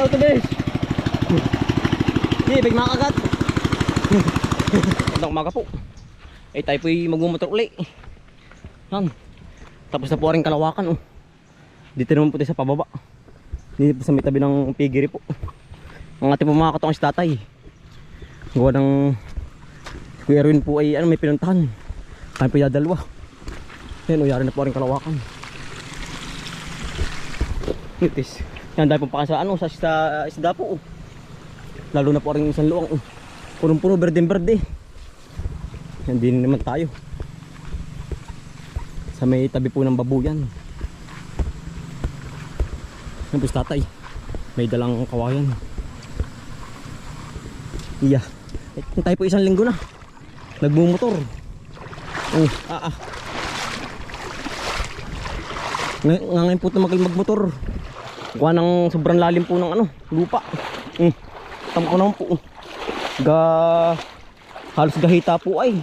Ayaw to bes. Hindi, big makagat. Magandang umaga po. Eh tayo po'y magmumotor uli. Yan. Tapos na po rin kalawakan oh. Dito naman po tayo sa pababa. Dito po sa may tabi ng pigiri po. Ang ating po mga katong is tatay. Gawa ng Kuya Erwin po ay ano, may pinuntahan. Tayo po dalawa. Yan, uyari na po rin kalawakan. Nitis. Yan dahil po pa sa ano, sa isda, isda po. oh. Lalo na po rin isang luwang. Oh. Punong-puno, berde-berde. Yan din naman tayo. Sa may tabi po ng babuyan. Yan po tatay. May dalang kawayan. Iya. Eh, tayo po isang linggo na. Nagmumotor. Oh, ah ah. Ngay- nga ngayon po tumagal magmotor. Kuha ng sobrang lalim po ng ano, lupa. Mm. Tama ko naman po. Ga halos gahita po ay.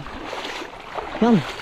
Yan.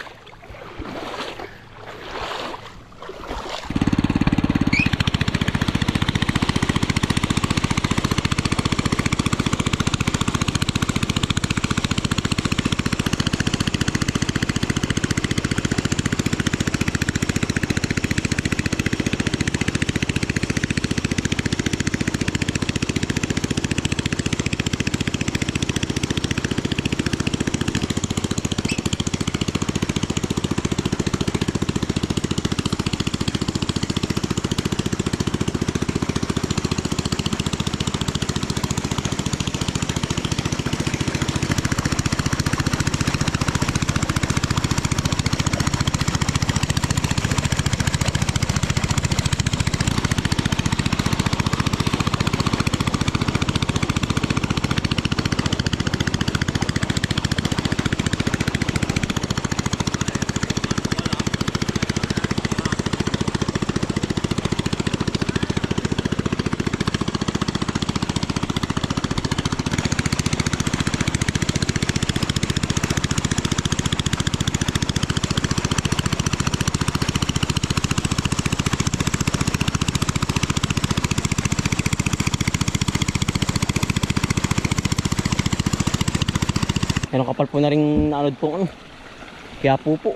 Ano kapal po na rin naanod po ano. Kaya po po.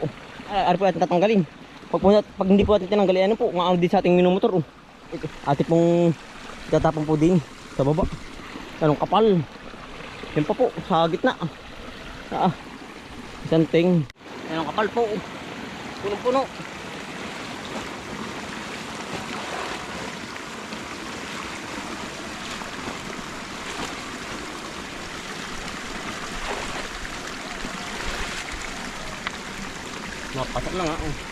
Ari po natin tatanggalin. Pag, po, pag hindi po natin tinanggalin ano po, maano din sa ating minumotor oh. Ate pong tatapon po din sa baba. Anong kapal. Yan pa po, sa gitna. Ah, isang ting. Anong kapal po. Punong-puno. Napasak na nga. Oh.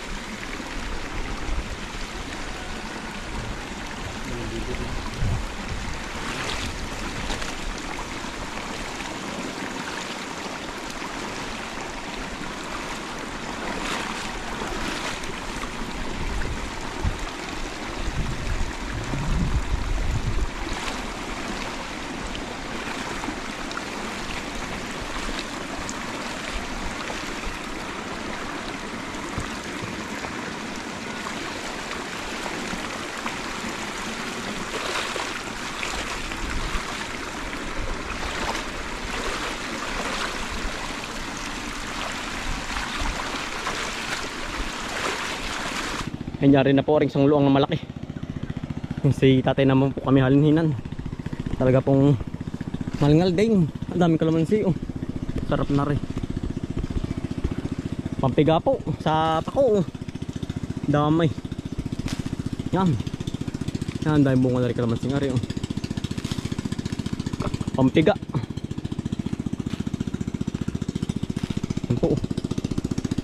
Kanyari na po rin isang luang na malaki. Si tatay naman po kami halinhinan. Talaga pong malingal din. Ang dami kalamansi oh. Sarap na rin. Pampiga po sa pako oh. Damay. Yan. Yan, dahil bunga na rin kalamansi nga rin oh. Pampiga. Yan po oh.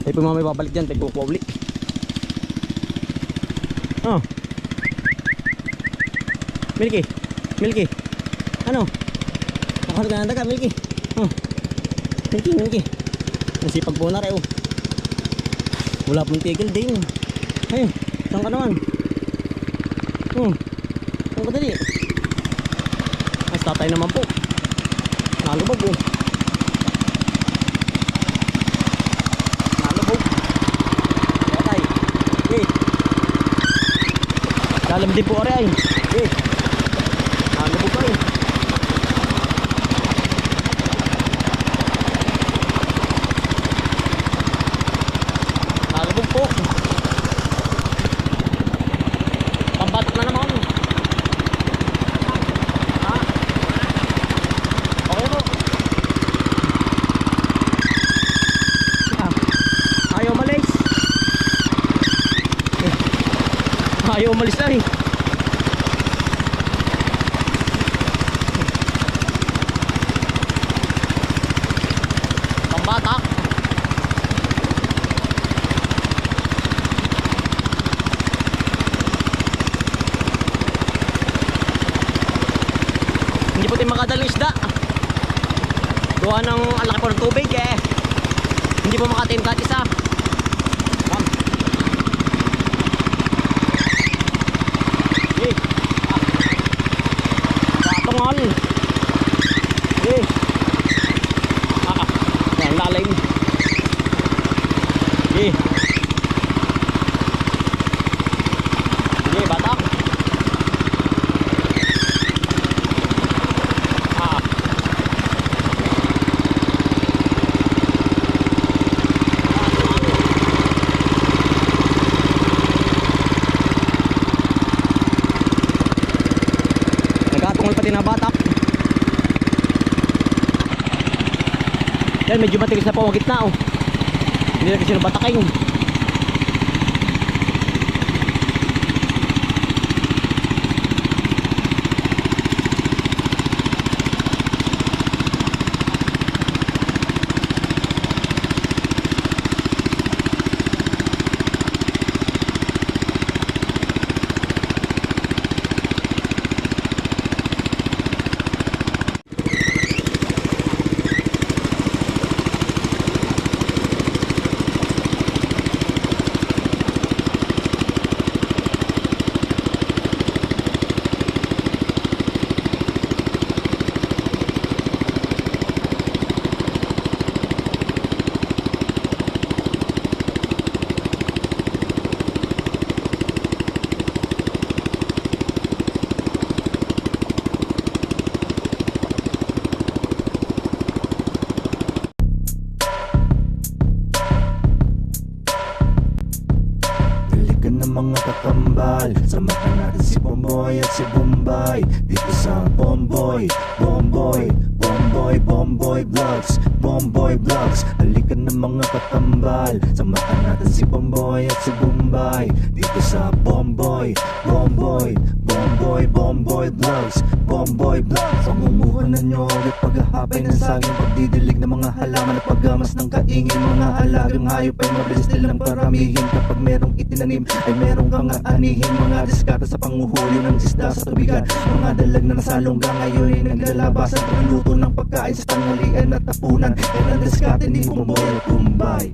Tayo po mamay babalik dyan, tayo po ulit. Oh. Milky. Milky. Ano? Makahal ka ng daga, Milky. Oh. Milky, Milky. Nasipag po na rin, oh. Wala pong tigil din. Ayun, saan ka naman? Hmm. Saan ka dali? Mas tatay naman po. Nalubog, oh. Nalubog. Tatay. Okay. Dalam din po ari ay. Eh. Ano Salubog pa eh. Salubog po. Pambatok na naman. Ha? Okay po. Ah, ayaw umalis. Eh, Ayaw umalis na eh. Pambatak. Hindi po tayo makadalang isda. Gawa ng alaki po ng tubig eh. Hindi po makatim kahit. Ma'am. Eh. Ah. Katungal. Eh. Ah. ah. Yan, lalim. Eh. Eh, batak. Ah. Nagkatungal pati na batak. Yan, medyo matigas na po ang gitna oh. Hindi na kasi nabatakin. Kakambal Samahan natin si Bomboy at si Bombay. Dito sa Bomboy, Bomboy, Bomboy, Bomboy Vlogs Bomboy Vlogs Dalikan ng mga kakambal Samahan alagang hayop ay mabilis nilang paramihin. Kapag merong itinanim ay merong kang aanihin. Mga diskata sa panguhuli ng isda sa tubigan. Mga dalag na nasalongga ngayon ay naglalabasan. Pagluto ng pagkain sa tanghalian at tapunan Yan ang diskate ni Bumboy at Bumbay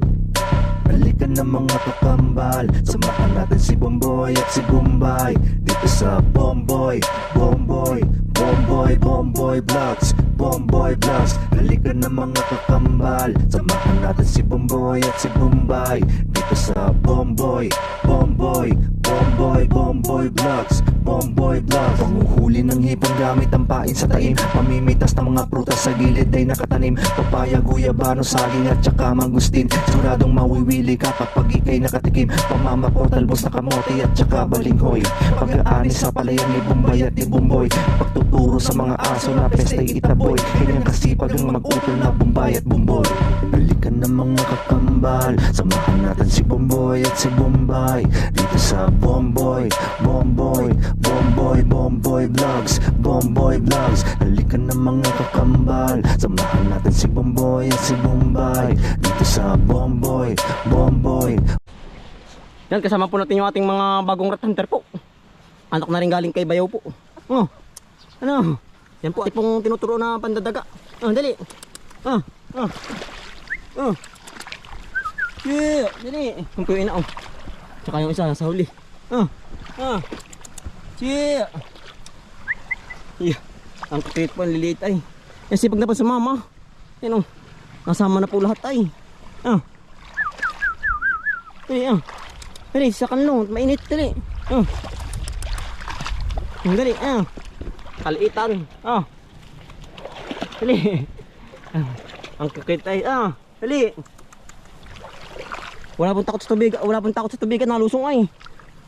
Balikan ng mga kakambal Samahan natin si Bomboy at si Bombay Dito sa Bomboy, Bomboy, Bomboy, Bomboy Vlogs Bomboy Vlogs Balikan ng mga kakambal. Samahan natin si Bomboy at si Bombay. Dito sa Bomboy, Bomboy, Bomboy, Bomboy Vlogs Bomboy Vlogs Panguhuli ng hipon gamit ang pain sa taim. Pamimitas ng mga prutas sa gilid ay nakatanim. Papaya, guyabano, saging at saka mangustin. Siguradong mawiwili ka kapag ikay nakatikim. Pamamako, talbos na kamote at saka balinghoy. Pag-aani sa palayan ni Bombay at ni Bomboy Pagtuturo sa mga aso na pesta'y itaboy. Kanyang kasipag ang mag-utol na Bombay at Bomboy Balikan ng mga kakambal Samahan natin si Bomboy at si Bombay. Dito sa Bomboy, Bomboy, Bomboy, Bomboy Vlogs Bomboy Vlogs. Halikan ng mga kakambal Samahan natin si Bomboy at si Bombay. Dito sa Bomboy, Bomboy. Yan, kasama po natin yung ating mga bagong rat hunter po. Anak na rin galing kay Bayaw po. Oh, ano? Yan po, ating pong tinuturo na pandadaga. Oh, dali. Ah, ah. Oh. Yeah, dali. Yung po ina, oh. Tsaka yung isa nasa huli. Ah, ah. Yeah. Yeah. Ang kakit po, ang liliit ay. Yan, sipag na pa sa mama. Yan, oh. Nasama na po lahat ay. Ah. Dali, ah. Dali, sa kanlo. Mainit, dali. Oh. Dali, ah. Kaliitan. Ah. Dali. Ang kakitay. Ah. Dali. Wala pong takot sa tubig. Wala pong takot sa tubig. Nalusong ay.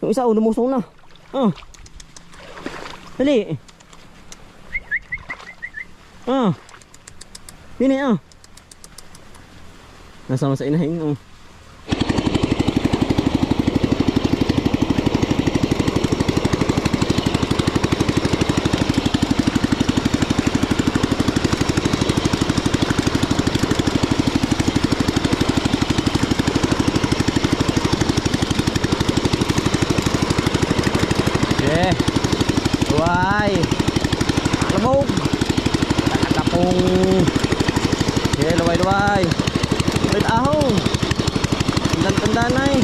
Yung isa, oh, lumusong na. Ah. Dali. Ah. Dini ah. Nasama sa inahin. Oh. Yeah. Why? Lamog. Nakatapong. Yeah, luway luway. Wait ahong. Tandaan tandaan ay.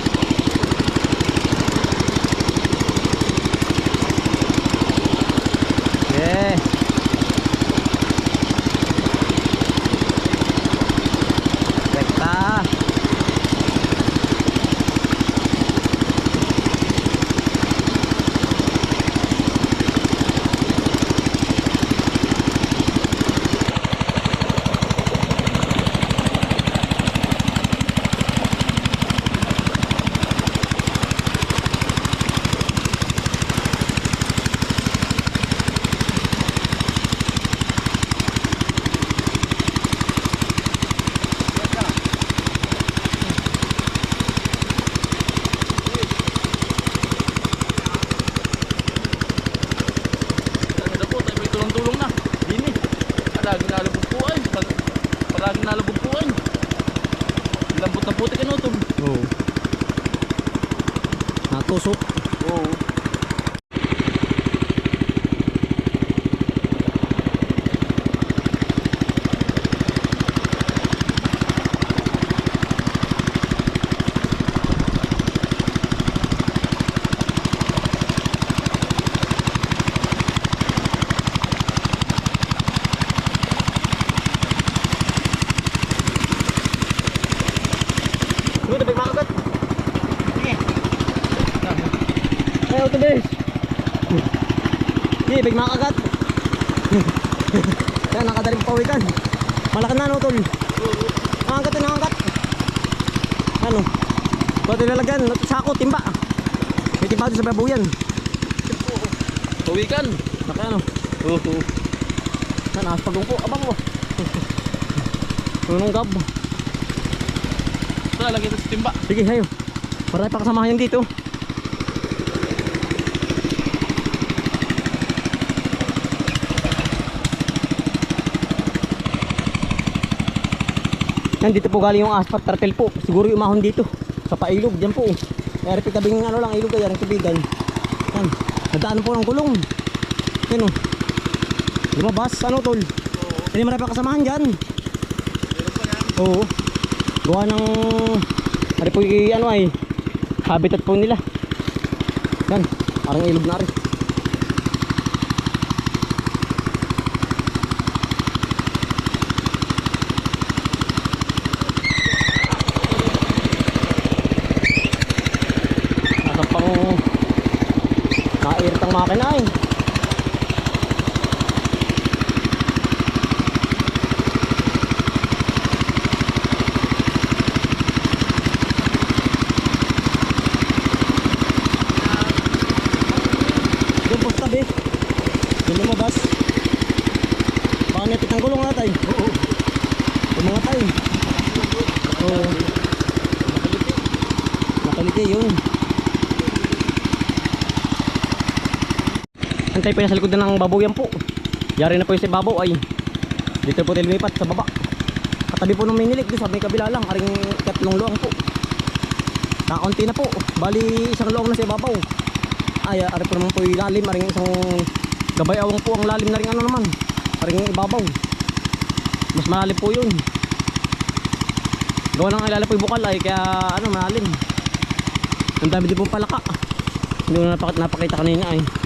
Yeah. Rekta. Ano po, tayo may tulong-tulong na. Dini. Palaging nalabog po ay. Pal- Palaging nalabog po ay. Lambot na puti ka no, tol. Oh. Natusok. Oo. Sige, tabig makagat. Sige. Ay, auto bes. Sige, tabig makagat. Kaya nakadaling pawikan. Malaki na, no, tol? Nangangat na, nangangat. Ano? Pwede lalagyan, sako, timba. May timba doon sa babuyan. Pawikan. Laki ano? Oo. Saan, ahas pagong po. Abang mo. Tunong gab. Ito, lagay ito sa timba. Sige, hayo. Para pa kasamahan dito. Yan, dito po galing yung asphalt turtle po. Siguro yung umahon dito. Sa pailog, dyan po. Kaya rin tabing ano lang, ilog kaya rin tubigan. Yan. Nadaan po ng kulong. Yan o. Lumabas, ano tol? Hindi marami pa kasamahan dyan. Oo. Gawa ng Ari po yung ano ay habitat po nila. Yan, parang ilog na rin. Nasa pang nairit ang makina eh. Doon po sa tabi. Doon lumabas. Baka nepit ang gulong natin. Oo. Umangatay. Oo. Nakaliti yun. Antay pa yung sa likod na ng babaw yan po. Yari na po yung sa babaw ay. Dito po tayo lumipat sa baba. Katabi po ng minilik doon sa may kabila lang. Aring katlong luang po. Nakaunti na po. Bali isang luang na sa babaw. Ay, ari po naman po yung lalim, aring isang gabay awang po ang lalim na rin ano naman. Aring ibabaw. Mas malalim po yun. Gawa ng ilalim po yung bukal ay kaya ano malalim. Ang dami din pong palaka. Hindi ko na napak napakita kanina ay. Palaka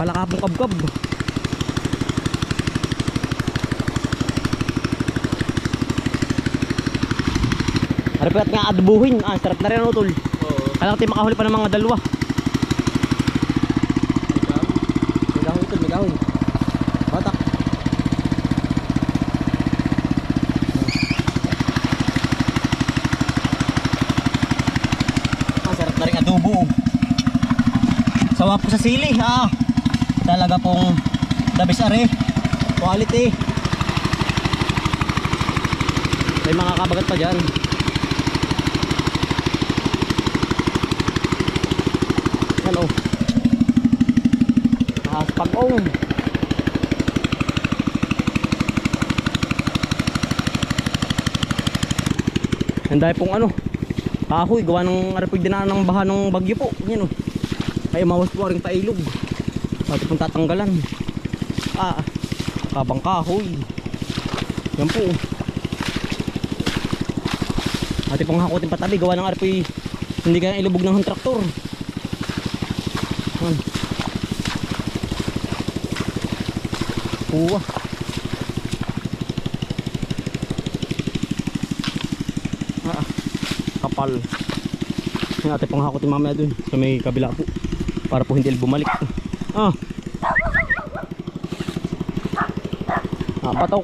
pong kabkab. At nga adubuhin. Ah, sarap na rin tol. Oo. Alam ko tayo makahuli pa ng mga dalawa. Kahoy. Batak. Ah, sarap na rin adobo. Sawa po sa sili, ha. Talaga pong dabis are. Quality. May mga kabagat pa dyan. Yan o. Ahas pag-ong. Ang dahil pong ano. Kahoy, gawa ng arapig dinaan ng baha ng bagyo po. Yan o. Ay mawas po rin pailog. Pati pong tatanggalan. Ah, kabang kahoy. Yan po. Ati pong hakutin patabi, gawa ng arpoy hindi kaya ilubog ng traktor. Yan. Uwa. Ah, kapal. Yan ate pong hakutin mamaya dun sa may kabila po. Para po hindi bumalik. Ah. Ah, patok.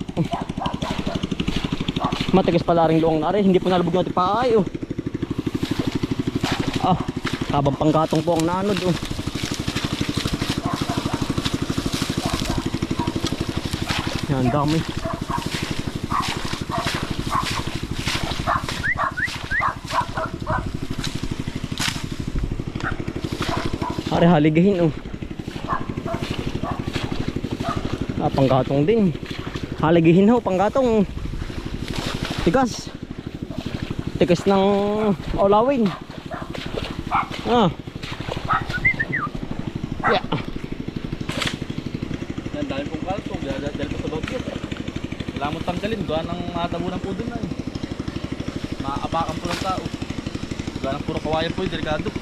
Matigas pala rin luong nari, hindi po nalubog natin pa ay oh. Ah, kabang panggatong po ang nanod oh. Yan, dami. Are haligahin oh. Ah, panggatong din. Haligahin ho, panggatong. Tigas. Tigas ng olawin. Ah. Yeah. Yan, dahil pong kaltog, dahil, mo tanggalin, gawa ng matabunan po dun na eh. Maaapakan po ng tao. Gawa ng puro kawayan po yung delikado.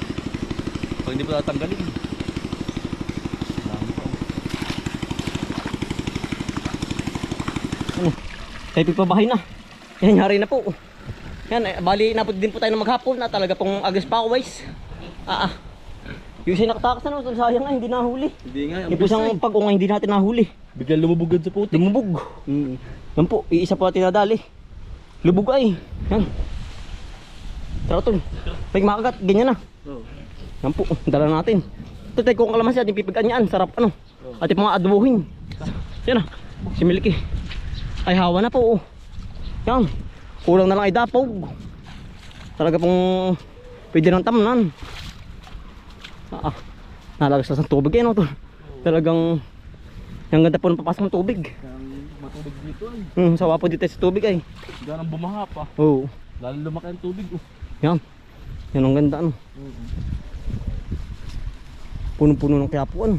Pag hindi po tatanggalin. Kailangan po. Tayo pipabahay na. Yan, yari na po. Yan, eh, bali napot din po tayo ng maghapon na talaga pong agas pa ways. Ah, ah. Yung sinaktakas na no, sayang nga, hindi nahuli. Hindi nga, Yung po isang pag-unga hindi natin nahuli. Biglang lumubugad sa puti. Lumubog. Mm. Yan po, iisa po natin nadali. Lubog ay. Yan. Tara tol. Pag makagat, ganyan na. Oh. Yan po, dala natin. Ito tayo kung kalamansi ating pipigan yan. Sarap ano. Ating mga adobohin. Yan ah. Si Milky. Ay hawa na po. oh. Yan. Kulang na lang ay dapog. Talaga pong pwede ng tamnan. Ah, ah. Nalagas na sa tubig yan. Oh, tol. Talagang yung ganda po ng papasok ng tubig. Matubig dito ay. Hmm, sawa po dito sa tubig ay. Gawa ng bumaha pa. Oo. Lalo lumaki ang tubig. Oh. Yan. Yan ang ganda ano. Punong-puno ng kaya po ano.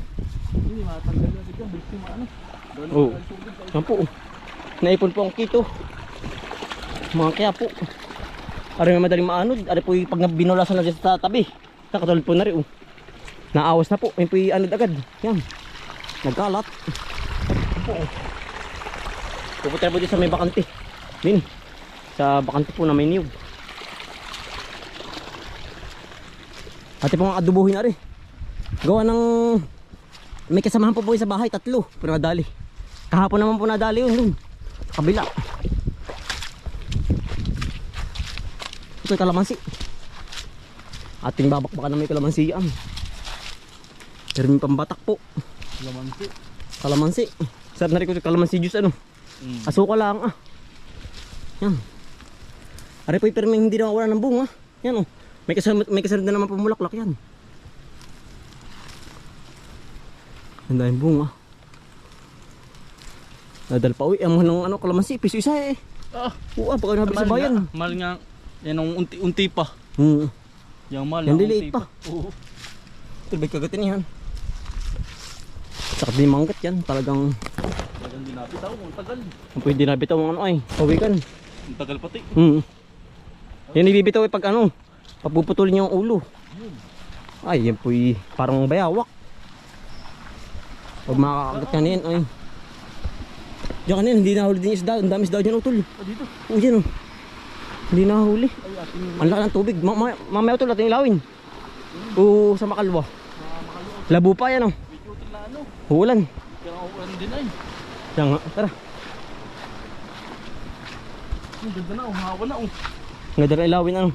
Hindi, matanggal na biglang. Bilis yung ano. Ng Oo. Yan po. Naipon po ang kito. Mga kaya po. Ari may madaling maanod. Ari po pag binulasan na dyan sa tabi. Nakatulad po na rin. Oh. Naawas na po. Yan po anod agad. Yan. Nagkalat. Po. oh. Pupunta po dito sa may bakante. Din. Sa bakante po na may niyog. Ate po nga adubuhin na rin. Gawa ng may kasamahan po po sa bahay, tatlo. Pero nadali. Kahapon naman po nadali yun dun. Kabila. Ito yung kalamansi. Ating babakbakan na may kalamansi yan. Pero may pambatak po. Lamansi. Kalamansi. Sarap na rin ko kalamansi juice ano. Mm. Asuka lang ah. Yan. Ari po pero hindi na wala ng bunga. Yan oh. May kasunod, may kasunod na naman pumulaklak yan. Ang daming bunga. Nadal pa uwi. Ang ng ano, kalamansi. Piso isa eh. Ah, Oo, ah, baka nabili sa bayan. nga. Mahal nga. Yan ang unti-unti pa. Hmm. Yung mahal Yan ang liliit pa. Oo. Ba kagatin yan? Saka di manggat yan. Talagang Talagang dinapit ako. Ang tagal. ang pwede na bitaw ang ano ay. Pawikan. Ang tagal pati. Hmm. Yan ibibitaw eh pag ano. Pagpuputulin yung ulo. Ay, yan po'y parang bayawak. Pag makakagat ka yan, ay. Diyan kanina, hindi nahuli din yung isda. Ang dami isda dyan, utol. Ah, dito. Oo, dyan, oh. Hindi nahuli. Ang laki ng tubig. Ma ma mamaya utol, ating ilawin. Oo, sa makalwa. Labo pa yan, oh. Ano. Ulan. Kaya ano din ay. Kaya nga, tara. Ang ganda na, oh. Hawa na, oh. Ang ganda na ilawin ano.